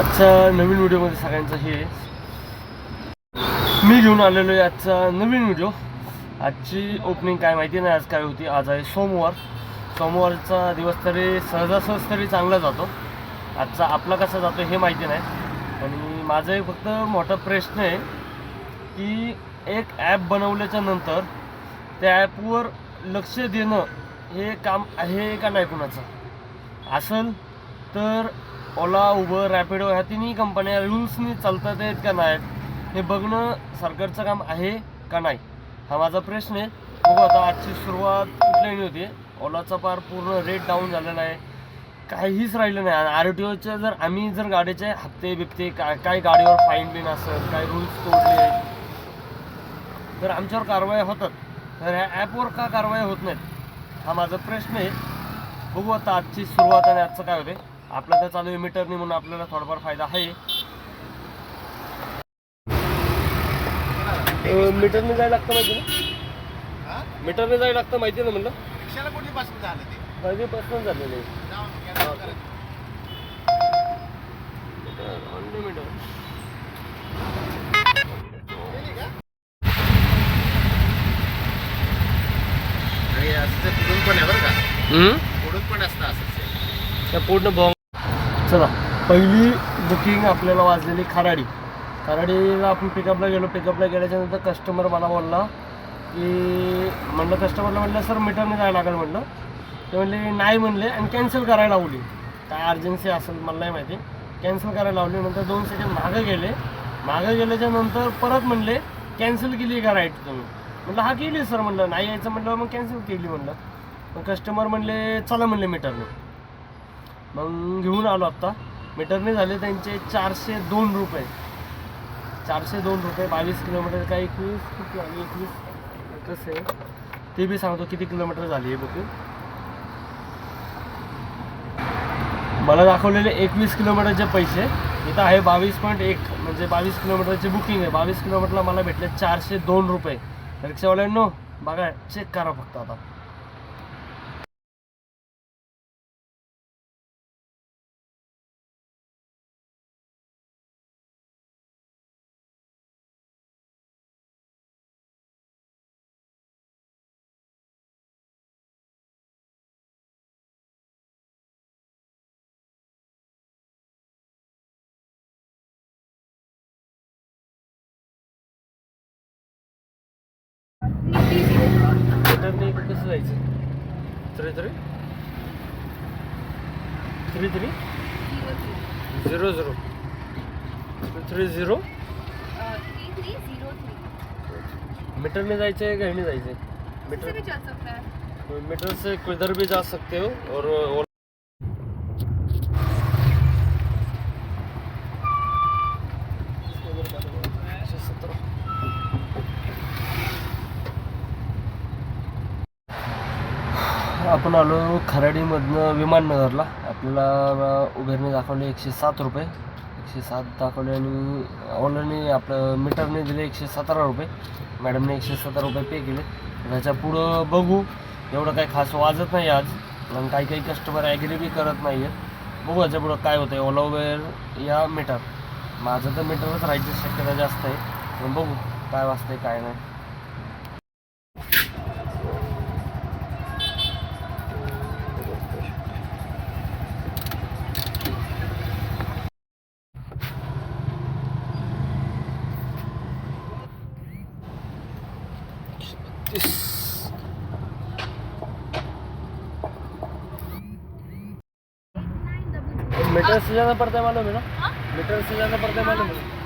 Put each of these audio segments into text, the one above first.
आजच्या नवीन व्हिडिओमध्ये सगळ्यांचं हे. मी घेऊन आलेलो आहे आजचा नवीन व्हिडिओ. आजची ओपनिंग काय माहिती नाही आज काय होती? आज आहे सोमवार. सोमवारचा दिवस तरी सहजासहज तरी चांगला जातो. आजचा आपला कसा जातो हे माहिती नाही. आणि माझा एक फक्त मोठा प्रश्न आहे की एक ॲप बनवल्याच्या नंतर त्या ॲपवर लक्ष देणं हे काम आहे का नाही कुणाचं? असेल तर ओला उबर रॅपिडो ह्या तिन्ही कंपन्या रूल्सनी चालतात आहेत का नाहीत. हे बघणं सरकारचं काम आहे का नाही? हा माझा प्रश्न आहे. बघू आता आजची सुरुवात कुठल्याही होती. ओलाचा पार पूर्ण रेट डाऊन झालेला आहे. काहीच राहिलं नाही. आर टी ओच्या जर आम्ही जर गाडीचे हप्ते बिप्ते काय काय गाडीवर फाईन बिन असेल काय रूल्स तोडले तर आमच्यावर कारवाया होतात. तर ह्या ॲपवर का कारवाया होत नाहीत? हा माझा प्रश्न आहे. बघू आता आजची सुरुवात आणि आजचं काय होते आपलं तर चालू आहे मीटरनी म्हणून आपल्याला थोडाफार फायदा आहे. मीटरने जायला लागतं माहिती ना? मीटरने जायला लागतं माहिती ना म्हणलं? पहिले पसंत झालेलं आहे. पुढून पण आहे बरं का? पुढून पण असतं असंच आहे. त्या पूर्ण बॉम्ब चला. पहिली बुकिंग आपल्याला वाजलेली खराडी. खराडीला आपण पिकअपला गेलो. पिकअपला गेल्याच्यानंतर कस्टमर मला बोलला की म्हणलं कस्टमरला म्हणलं सर मीटरने जायला लागेल म्हणलं. ते म्हणले नाही म्हणले आणि कॅन्सल करायला लावली. काय अर्जन्सी असेल मला नाही माहिती. कॅन्सल करायला लावली. नंतर दोन सेकंड मागं गेले. मागं गेल्याच्यानंतर परत म्हणले कॅन्सल केली का राईट तुम्ही? म्हटलं हा केली सर म्हणलं नाही यायचं म्हटलं मग कॅन्सल केली म्हणलं. मग कस्टमर म्हणले चला म्हणले मीटरने मग घेऊन आलो आत्ता मीटरने झाले त्यांचे चारशे दोन रुपये. चारशे दोन रुपये बावीस किलोमीटर काय एकवीस? किती एकवीस. कसं आहे. ते बी सांगतो किती किलोमीटर झाली आहे बुकिंग मला दाखवलेले एकवीस किलोमीटरचे पैसे. इथं आहे बावीस पॉईंट एक म्हणजे बावीस किलोमीटरची बुकिंग आहे. बावीस किलोमीटरला मला भेटले चारशे दोन रुपये. रिक्षावाल्यांनो बघा चेक करा फक्त आता. मीटरने कसं जायचं three three three three zero zero three zero मीटरने जायचं आहे का जायचं आहे मीटर मीटर से किधर भी जा सकते हो और आपण आलो खराडीमधनं विमाननगरला. आपल्याला उबेरने दाखवले एकशे सात रुपये. एकशे सात दाखवले आणि ऑनलाईन आपलं मीटरने दिले एकशे सतरा रुपये. मॅडमने एकशे सतरा रुपये पे केले. त्याच्या पुढं बघू. एवढं काही खास वाजत नाही आज. आणि काही काही कस्टमर ॲग्री बी करत नाही आहेत बघू याच्या पुढं काय होतं आहे ओला उबेर या मीटर माझं तर मीटरच राहायची शक्यता जास्त आहे. पण बघू काय वाजतंय काय नाही. मीटर से ज़्यादा पड़ता है मालूम है ना मीटर से ज़्यादा पड़ता है मालूम है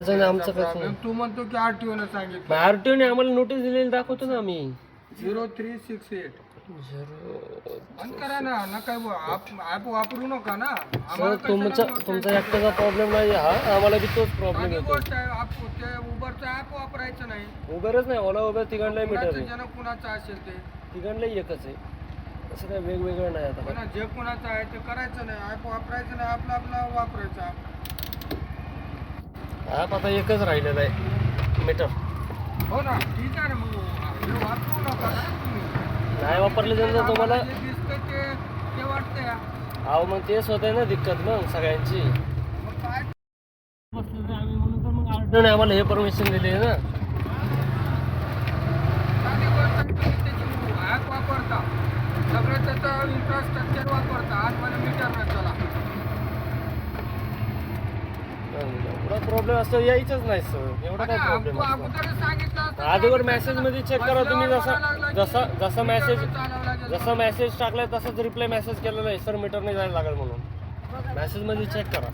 ना? त्याचं आमचं कसं तू म्हणतो की आरटीओ न सांगितलं. आरटीओने आम्हाला नोटीस दिलेली दाखवतो ना आम्ही. Zero three six eight. Zero बंद करा ना नका ऍप वापरू नका ना. सर आम्हाला तुमचा कशाला तुमचा एकट्याचा प्रॉब्लेम नाही हा आम्हाला बी तोच प्रॉब्लेम येतो. गोष्ट आहे आप- ते उबरचा ऍप वापरायचं नाही. उबेरच नाही ओला उबेर तिघांनाही मीटर कुणाचं आहे. जण कुणाचं असेल ते. तिघांनाही एकच आहे. असं काय वेगवेगळं नाही आता. पण जे कुणाचं आहे ते करायचं नाही. ऍप वापरायचं नाही आपलं आपलं वापरायचं. ॲप आता एकच राहिलेला आहे. मीटर. हो ना ठीक आहे ना मग. हे वापरू नका ना तुम्ही. नाही वापरले तर तुम्हाला आम्हाला जे दिसतंय ते ते वाटतंय अहो मग तेच होत आहे ना दिक्कत मग सगळ्यांची. मग काय? आम्ही म्हणून तर मग आरटीओने आम्हाला हे परमिशन दिली आहे ना. साधी गोष्ट आहे, तुम्ही त्याची ॲप वापरता? सगळं त्याचं इन्फ्रास्ट्रक्चर वापरता. आतमध्ये मीटर नसताना एवढा प्रॉब्लेम असतो यायचंच नाही सर. एवढा काय प्रॉब्लेम असतो? अगोदर मेसेजमध्ये चेक करा तुम्ही जसा जसा जसा मेसेज. जसा मेसेज टाकलाय तसाच रिप्लाय मेसेज केलेला आहे. सर मीटर नाही जायला लागेल म्हणून. मेसेजमध्ये चेक करा.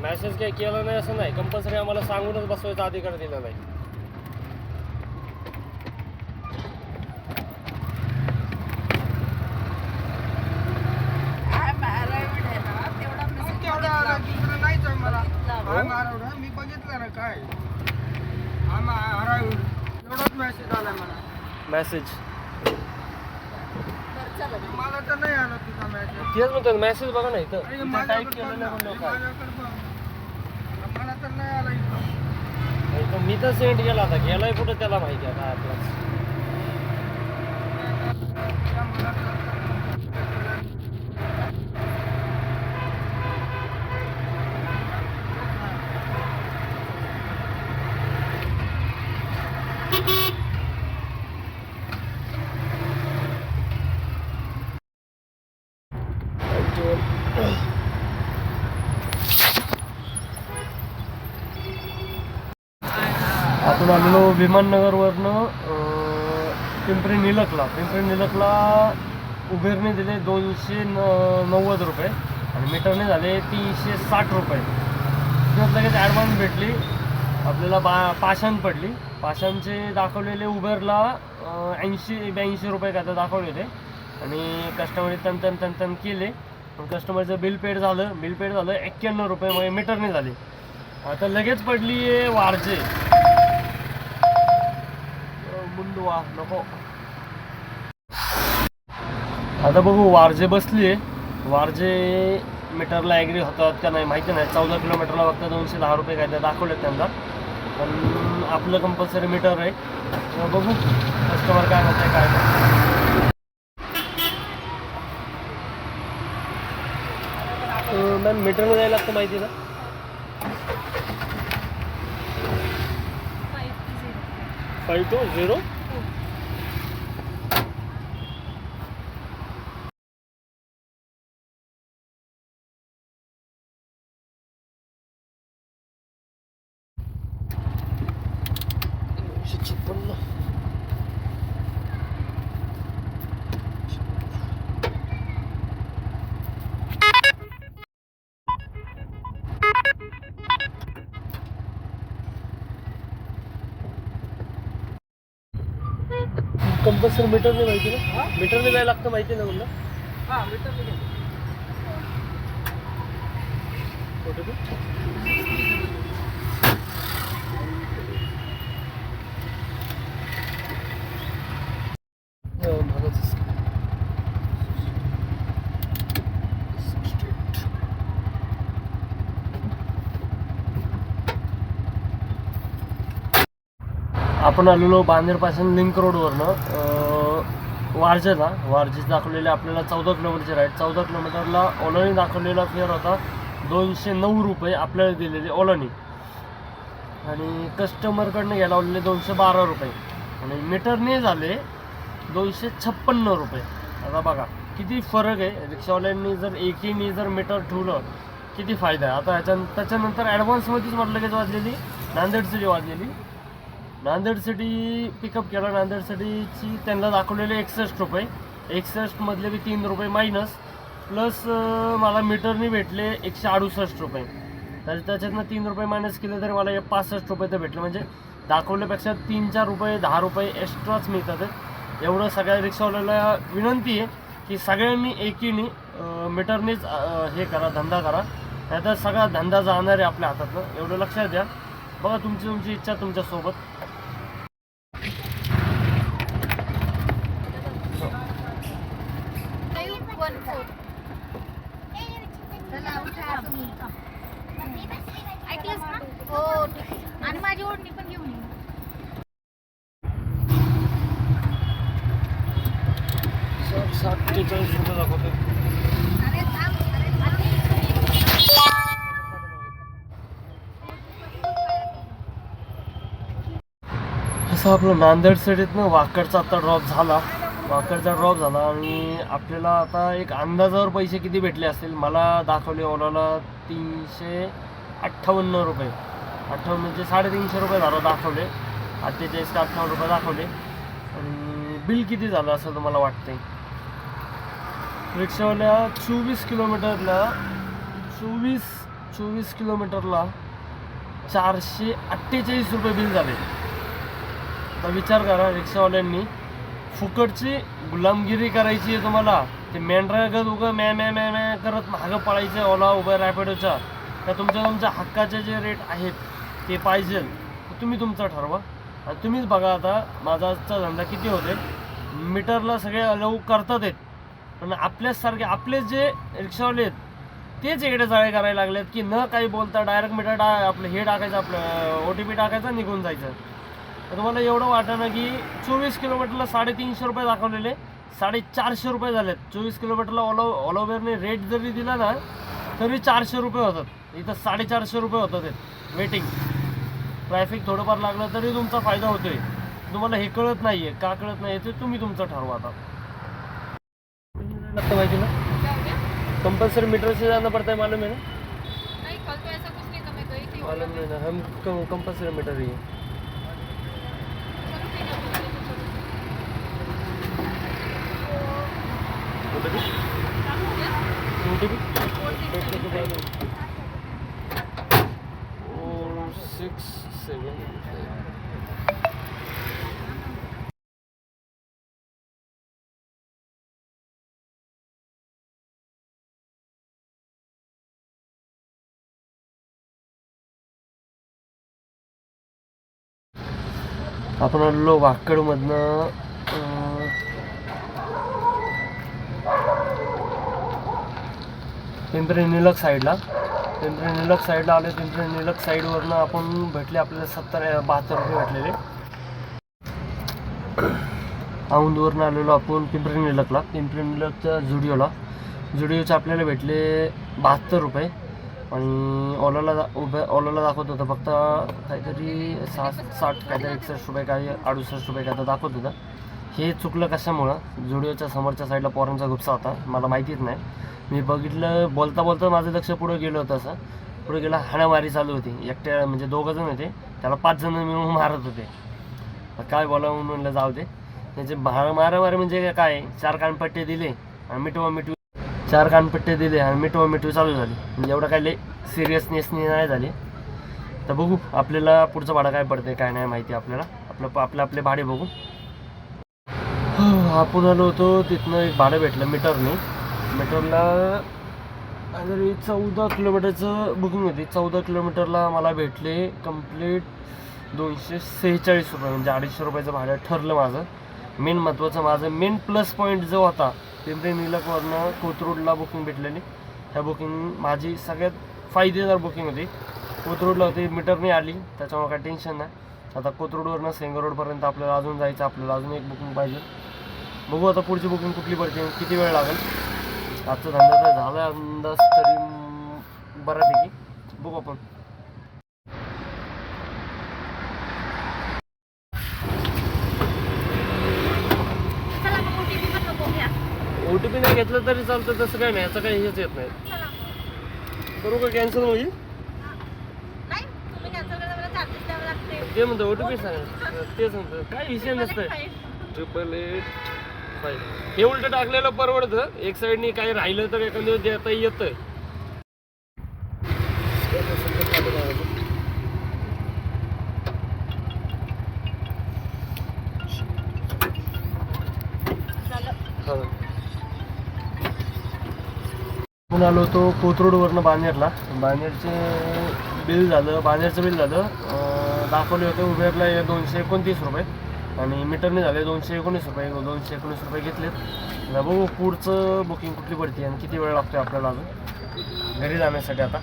मेसेज काही केला नाही असं नाही. कंपल्सरी आम्हाला सांगूनच बसवायचा अधिकार दिला नाही मग तेवढं आलं, दुसरं नाहीच आहे मला आय मारवडा मी बघितलं ना काय. हरावड एवढाच मेसेज आला मला. मेसेज मला तर नाही आला तुझा मेसेज तेच म्हणतो मेसेज बघा ना इथं. अरे इथं माझ्याकडे टाईप केलं बघ नाही ना, म्हणलं हे काय. माझ्याकडे बघ. मला तर नाही आला इथं. इथं मी तर सेंड केला होता गेलाय कुठं त्याला माहिती आता आपलाच. आलेलो विमाननगरवरनं पिंपरी निलकला. पिंपरी निलकला उबेरने दिले दोनशे न नव्वद रुपये आणि मीटरने झाले तीनशे साठ रुपये. त्यात लगेच ॲडव्हान्स भेटली. आपल्याला बा पाषाण पडली. पाषाणचे दाखवलेले उबेरला ऐंशी ब्याऐंशी रुपये काय तर दाखवले होते. आणि कस्टमरने तन तन तन तन केले. पण कस्टमरचं बिल पेड झालं. बिल पेड झालं एक्क्याण्णव रुपये म्हणजे मीटरने झाले. आता लगेच पडली आहे वारजे मुंडवा नको. आता बघू वारजे बसली आहे वारजे मीटरला ॲग्री होतात का नाही माहिती नाही. चौदा किलोमीटरला फक्त दोनशे दहा रुपये काय दाखवले त्यांना. पण आपलं कंपल्सरी मीटर आहे. तर बघू कस्टमर काय म्हणते काय नाही. मॅम मीटरने जायला लागतं माहिती ना? फाईव्ह टू झिरो कंपल्सरी मीटरने माहिती ना? मीटरने जायला लागतं माहिती ना म्हणलं? हा मीटर मीटर कुठे ते? हो, भागाचं स- आपण आलेलो बांदेरपासून लिंक रोडवरनं वारजेला वारजेत दाखवलेले आपल्याला चौदा किलोमीटरचे राईट चौदा किलोमीटरला ओलानी दाखवलेला फेअर होता दोनशे नऊ रुपये आपल्याला दिलेले ओलानी. आणि कस्टमरकडनं घ्यायला लावलेले दोनशे बारा रुपये. आणि मीटरने झाले दोनशे छप्पन्न रुपये. आता बघा किती फरक आहे. रिक्षावाल्यांनी जर एकीने जर मीटर ठेवलं किती फायदा आहे. आता ह्याच्या त्याच्यानंतर ॲडव्हान्समध्येच म्हटलं लगेच वाजलेली नांदेडची जी वाजलेली नांदेड सिटी पिकअप केला. नांदेड सिटीची त्यांना दाखवलेले एकसष्ट रुपये. एकसष्टमधले बी तीन रुपये मायनस प्लस मला मीटरनी भेटले एकशे अडुसष्ट रुपये. तर त्याच्यातनं तीन रुपये मायनस केले तरी मला हे पासष्ट रुपये तर भेटले. म्हणजे दाखवल्यापेक्षा तीन चार रुपये दहा रुपये एक्स्ट्राच मिळतात. एवढं सगळ्या रिक्षावाल्याला विनंती आहे की सगळ्यांनी एकीने मीटरनेच हे करा धंदा करा. नाहीतर सगळा धंदा जाणार आहे आपल्या हातातनं. एवढं लक्षात द्या. बघा तुमची तुमची इच्छा तुमच्यासोबत ऐकलंस ना हो ठीक आहे. आणि माझी ओढणी पण घेऊन ये सत्तेचाळीस रुपये दाखवतो अरे थांब अरे थांब. असं आपलं नांदेड सिटीतनं वाकडचा आता ड्रॉप झाला. वाकडचा ड्रॉप झाला आणि आपल्याला आता एक अंदाजावर पैसे किती भेटले असतील? मला दाखवले ओलाला तीनशे अठ्ठावन्न रुपये. अठ्ठावन्न म्हणजे साडेतीनशे रुपये झालं दाखवले. अठ्ठेचाळीस ते अठ्ठावन्न रुपये दाखवले. आणि बिल किती झालं असं तुम्हाला वाटते रिक्षावाल्या चोवीस किलोमीटरला चोवीस चोवीस किलोमीटरला चारशे अठ्ठेचाळीस रुपये बिल झाले. आता विचार करा रिक्षावाल्यांनी. फुकटची गुलामगिरी करायची आहे तुम्हाला. ते मेंढरागत उगं मॅ मॅ मॅ मॅ करत मागं पळायचं आहे ओला उबर रॅपिडोच्या त्या तुमच्या तुमच्या हक्काचे जे रेट आहेत ते पाहिजे. तुम्ही तुमचं ठरवा. आणि तुम्हीच बघा आता माझा धंदा किती होते मीटरला सगळे अलाऊ करतात आहेत. पण आपल्याचसारखे आपले जे रिक्षावाले आहेत तेच इकडे जाळे करायला लागलेत की न काही बोलता डायरेक्ट मीटर टा आपलं हे टाकायचं आपलं ओ टी पी टाकायचं निघून जायचं. तुम्हाला एवढं वाटतं ना की चोवीस किलोमीटरला साडेतीनशे रुपये दाखवलेले साडेचारशे रुपये झालेत. चोवीस किलोमीटरला ऑलो ऑलोवेरने रेट जरी दिला ना तरी चारशे रुपये होतात. इथं साडेचारशे रुपये होतात वेटिंग ट्रॅफिक थोडंफार लागलं तरी तुमचा फायदा होतोय. तुम्हाला हे कळत नाही आहे का कळत नाही ते तुम्ही तुमचं ठरवा आता. लगता माहिती ना? कंपल्सरी मीटर से जाना पड़ता है मालूम है ना? नहीं कल तो ऐसा कुछ नहीं था मैं गई थी मालूम नहीं ना हम कंपल्सरी मीटर ही है सिक्स सेवन आपण आलेलो वाकडमधनं पिंपरी निलक साईडला. पिंपरी निलक साईडला आले पिंपरी निलक साईडवरनं आपण भेटले आपल्याला सत्तर बहात्तर रुपये भेटलेले. औंदवरनं आलेलो आपण पिंपरी निलकला. पिंपरी निलकच्या जुडिओला. जुडिओचे आपल्याला भेटले बहात्तर रुपये. आणि ओलाला उभ्या ओलाला दाखवत होतं. फक्त काहीतरी साठ साठ काहीतरी एकसष्ट रुपये काही अडुसष्ट रुपये काय तर दाखवत होतं. हे चुकलं कशामुळं? जुडिओच्या समोरच्या साईडला पोरांचा गुप्सा होता. मला माहितीच नाही. मी बघितलं बोलता बोलता माझं लक्ष पुढं गेलं होतं असं. पुढे गेला हाणामारी चालू होती. एकट्या म्हणजे दोघं जण होते. त्याला पाच जण मिळून मारत होते. काय बोलावं म्हणून म्हणलं जाऊ दे. त्याचे मारामारी म्हणजे काय? चार कानपट्टे दिले आणि मिठवा मिठू चार कानपट्टे दिले आणि मिठवा मिठू चालू झाली. म्हणजे एवढं काय लय सिरियसनेसनी नाही झाली. तर बघू आपल्याला पुढचं भाडं काय पडते काय नाही माहिती आपल्याला. आपलं आपले आपले भाडे बघू. आपण आलो होतो तिथनं एक भाडं भेटलं मीटरने. मीटरला काहीतरी चौदा किलोमीटरचं बुकिंग होती. चौदा किलोमीटरला मला भेटले कंप्लीट दोनशे सेहेचाळीस रुपये म्हणजे अडीचशे रुपयाचं भाडं ठरलं माझं. मेन महत्त्वाचं माझं मेन प्लस पॉईंट जो होता तिथे निलकवरनं कोथरूडला बुकिंग भेटलेली. ह्या बुकिंग माझी सगळ्यात फायदेदार बुकिंग होती. कोथरूडला होती मीटरने आली त्याच्यामुळे काही टेन्शन नाही. आता कोथरूडवरनं सेंगर रोडपर्यंत आपल्याला अजून जायचं आपल्याला अजून एक बुकिंग पाहिजे. बघू आता पुढची बुकिंग कुठली पडते किती वेळ लागेल. आजचा धंदा तर झाला अंदाज तरी बऱ्यापैकी. बघू आपण. ओ टी पी नाही घेतलं तरी चालतं तसं काही नाही. याचं काही हेच येत नाही. चला करू का कॅन्सल होईल नाही तुम्ही कॅन्सल करा मला चार्जेस द्यावे लागते ते म्हणतो ओ टी पी सांग. तेच म्हणतो काय विषय नसतं ट्रिपल एट पाहिजे. हे उलट टाकलेलं परवडतं. एक साईडनी काही राहिलं तर एखाद्या देता येतं. आपण आलो होतो कोथरूडवरनं बानेरला. बानेरचे बिल झालं बानेरचं बिल झालं. दाखवले होते उबेरला दोनशे एकोणतीस रुपये. आणि मीटरने झाले दोनशे एकोणीस रुपये. दोनशे एकोणीस रुपये घेतलेत. ना बघू पुढचं बुकिंग कुठली पडते आणि किती वेळ लागतो आपल्याला अजून. घरी जाण्यासाठी आता.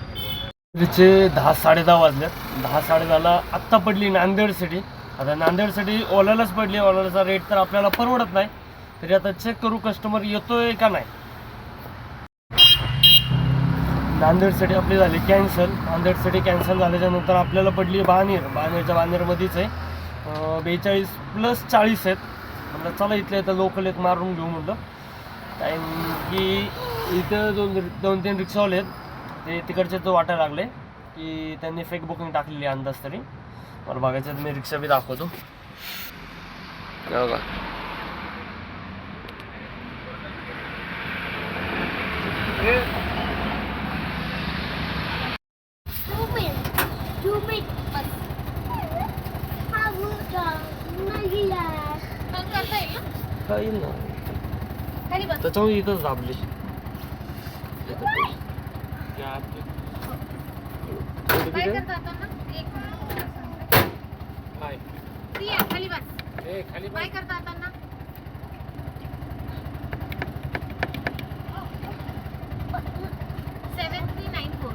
तिचे दहा साडे दहा वाजल्यात दहा साडे दहाला आत्ता पडली नांदेड सिटी आता नांदेड सिटी ओलालाच पडली. ओलालाचा रेट तर आपल्याला परवडत नाही. तरी आता चेक करू कस्टमर येतोय का नाही. नांदेड सिटी आपली झाली कॅन्सल नांदेड सिटी कॅन्सल झाल्याच्यानंतर आपल्याला पडली बानेर बानेरच्या बानेरमध्येच आहे. बेचाळीस प्लस चाळीस आहेत. म्हटलं चला इथले इथं लोकल एक मारून घेऊ म्हटलं कारण की इथं दोन दोन तीन रिक्षावाले आहेत. ते तिकडचे तो वाटायला लागले की त्यांनी फेक बुकिंग टाकलेली आहे अंदाज तरी. मला बघायचं मी रिक्षा बी दाखवतो. हे मग करता येईल ना काही ना त्याच्यामुळे इथंच दाबली काय करता आता ना एक मिनिट. ती आहे, खाली बस काय करता आता ना सेवन थ्री नाईन फोर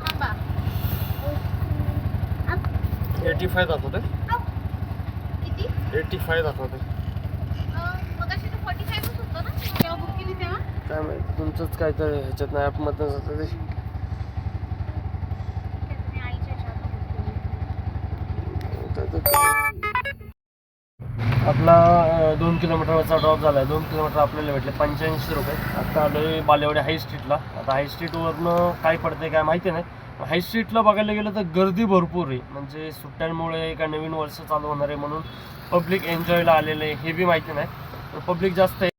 थांबा एटी फाय दाखवते किती? एटी फाय दाखवते काय माहिती तुमचंच काय तर ह्याच्यात नाही ॲपमधनं जातं ते. आपला दोन किलोमीटरवरचा ड्रॉप झाला आहे दोन किलोमीटर आपल्याला भेटले पंच्याऐंशी रुपये. आता आलो आहे बालेवाडी हाय स्ट्रीटला आता हाय स्ट्रीटवरनं काय पडते काय माहिती नाही. हाय स्ट्रीटला बघायला गेलं तर गर्दी भरपूर आहे. म्हणजे सुट्ट्यांमुळे का नवीन वर्ष चालू होणार आहे म्हणून पब्लिक एन्जॉयला आलेलं आहे. हे बी माहिती नाही. पब्लिक जास्त आहे.